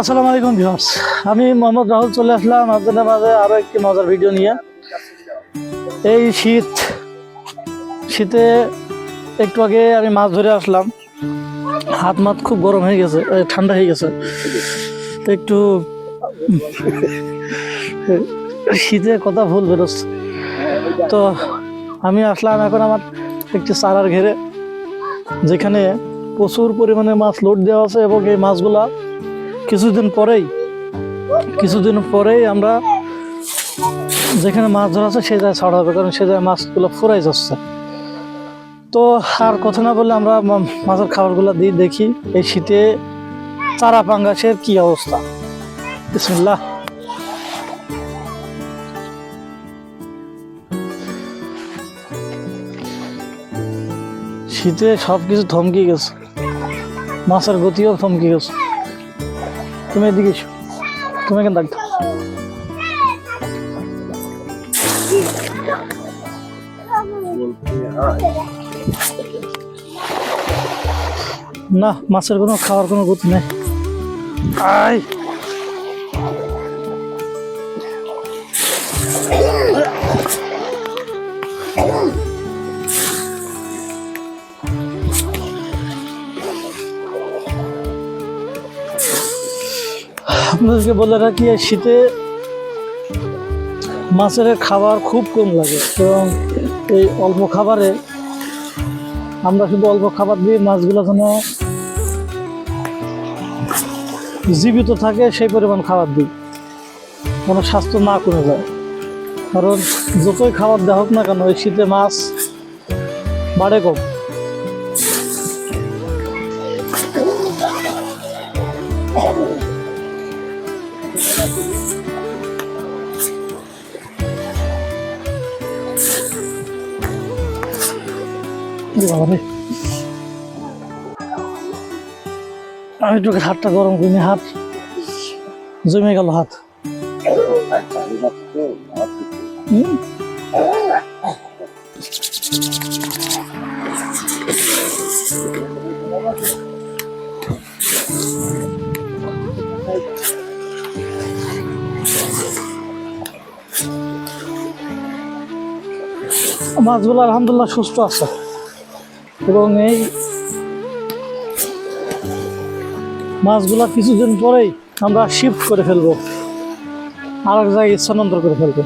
আসসালামু আলাইকুম ভিউয়ার্স। আমি মোহাম্মদ রাহুল চলে আসলাম আপনাদের মাঝে আরও একটি মজার ভিডিও নিয়ে। এই শীত, শীতে একটু আগে আমি মাছ ধরে আসলাম। হাত মাত খুব গরম হয়ে গেছে ঠান্ডা হয়ে গেছে। একটু শীতে কথা ভুল বেরোচ্ছে। তো আমি আসলাম এখন আমার একটি চারার ঘেরে, যেখানে প্রচুর পরিমাণে মাছ লোড দেওয়া আছে এবং এই মাছগুলা কিছুদিন পরেই কিছুদিন পরেই আমরা যেখানে মাছ ধরা আছে সে জায়গায় ছাড়া হবে, কারণ সে জায়গায় মাছগুলো ফুরাই যাচ্ছে। তো আর কথা না বললে আমরা মাছের খাবারগুলো দিই, দেখি এই শীতে চারা পাঙ্গাসের কি অবস্থা। বিসমিল্লাহ। শীতে সব কিছু থমকে গেছে, মাছের গতিও থমকে গেছে। তুমি এদিকে এসো। তুমি এখানে থাকতো না মাছের কোনো খাওয়ার কোনো গতি নেই। আয়। আপনাদেরকে বলে রাখি শীতে মাছের খাবার খুব কম লাগে এবং এই অল্প খাবারে আমরা শুধু অল্প খাবার দিয়ে মাছগুলো যেন জীবিত থাকে, সেই পরিমাণ খাবার দিই যেন স্বাস্থ্য না কমে যায় কারণ যতই খাবার দেওয়া হোক না কেন, এই শীতে মাছ বাড়ে কম রে। আমি একটু হাতটা গরম করিনি হাত। জমে গেল হাত। হুম? মাছগুলো আলহামদুলিল্লাহ সুস্থ আছে। এবং এই মাছগুলা কিছুদিন পরেই আমরা শিফট করে ফেলব। আর এক জায়গায় স্থানান্তর করে ফেলব।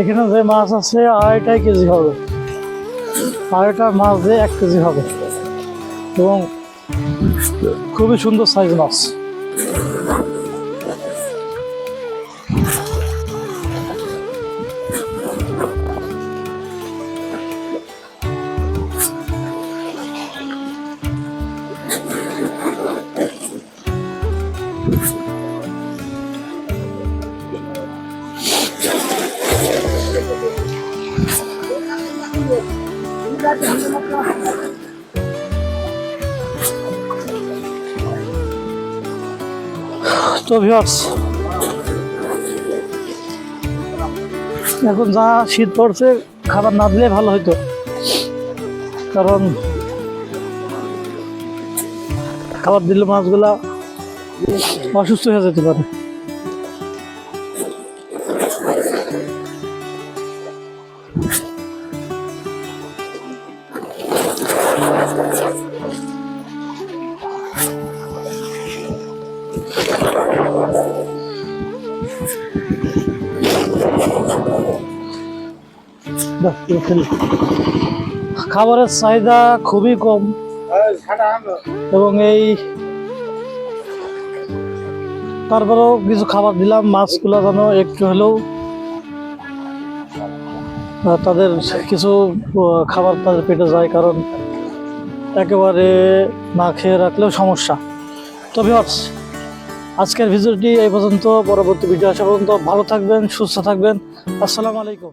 এখানে যে মাছ আছে, আড়াইটাই কেজি হবে। আড়াইটা মাছ দিয়ে এক কেজি হবে। এবং খুবই সুন্দর সাইজ মাছ। তো ভিউয়ার্স এখন যা শীত পড়ছে, খাবার না দিলে ভালো হইতো। কারণ খাবার দিলে মাছগুলা অসুস্থ হয়ে যেতে পারে। খাবারের চাহিদা খুবই কম। এবং এই তারপরেও কিছু খাবার দিলাম, মাছগুলো যেন একটু হলেও তাদের কিছু খাবার তাদের পেটে যায়, কারণ একেবারে না খেয়ে রাখলেও সমস্যা। তবে ভিউয়ার্স আজকের ভিডিওটি এই পর্যন্ত। পরবর্তী ভিডিও আসা পর্যন্ত ভালো থাকবেন, সুস্থ থাকবেন। আসসালামু আলাইকুম।